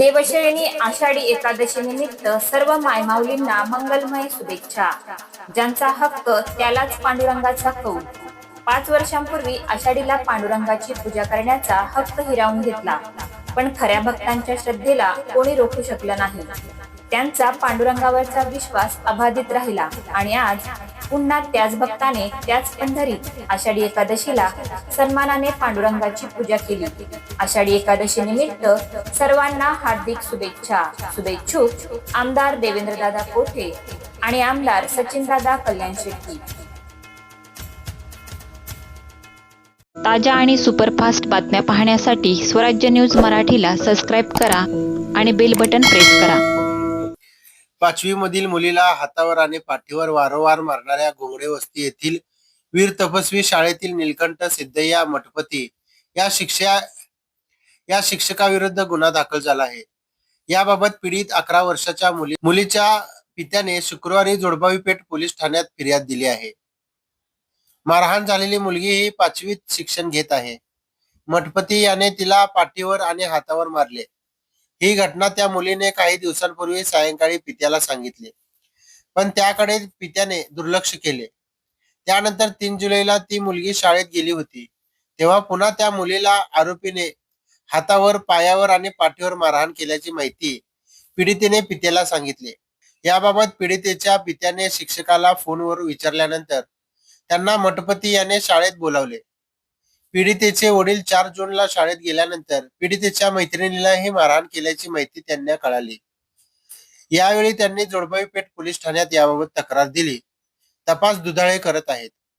देवशयनी आषाढी एकादशी निमित्त सर्व मायमाऊलींना मंगलमय शुभेच्छा. ज्यांचा हक्क त्यालाच पांडुरंगाचा कौल. पाच वर्षांपूर्वी आषाढीला पांडुरंगाची पूजा करण्याचा हक्क हिरावून घेतला. पण खऱ्या भक्तांच्या श्रद्धेला कोणी रोखू शकलं नाही. त्यांचा पांडुरंगावरचा विश्वास अबाधित राहिला आणि आज पुन्हा त्याच भक्ताने त्याच पंढरीत आषाढी एकादशीला सन्मानाने पांडुरंगाची पूजा केली. आषाढी एकादशी निमित्त सर्वांना हार्दिक शुभेच्छा. शुभेच्छुक आमदार देवेंद्रदादा कोठे आणि आमदार सचिनदादा कल्याण शेट्टी. ताज्या आणि सुपरफास्ट बातम्या पाहण्यासाठी स्वराज्य न्यूज मराठीला सबस्क्राईब करा आणि बेल बटन प्रेस करा. पाचवी मधील मुलीला हातावर आणि पाठीवर वारंवार मारणाऱ्या घोंगडे वस्ती येथील वीर तपस्वी शाळेतील निलकंठ सिद्धय्या मठपती या शिक्षा या शिक्षकाविरुद्ध गुन्हा दाखल झाला आहे. याबाबत पीडित अकरा वर्षाच्या मुली मुलीच्या पित्याने शुक्रवारी जोडबावी पेठ पोलीस ठाण्यात फिर्याद दिली आहे. मारहाण झालेली मुलगी ही पाचवीत शिक्षण घेत आहे. मठपती याने तिला पाठीवर आणि हातावर मारले. ही घटना त्या मुलीने काही दिवसांपूर्वी सायंकाळी पित्याला सांगितले. पण त्याकडे पित्याने दुर्लक्ष केले. त्यानंतर तीन जुलैला ती मुलगी शाळेत गेली होती. तेव्हा पुन्हा त्या मुलीला आरोपीने हातावर पायावर आणि पाठीवर मारहाण केल्याची माहिती पीडितेने पित्याला सांगितले. याबाबत पीडितेच्या पित्याने शिक्षकाला फोनवर विचारल्यानंतर त्यांना मठपती याने शाळेत बोलावले. पीडितेचे वडील चार जूनला शाळेत गेल्यानंतर पीडितेच्या मैत्रिणीलाही मारहाण केल्याची माहिती त्यांना कळाली. यावेळी त्यांनी जोडबाई पेठ पोलीस ठाण्यात याबाबत तक्रार दिली. तपास दुधाळे करत आहेत.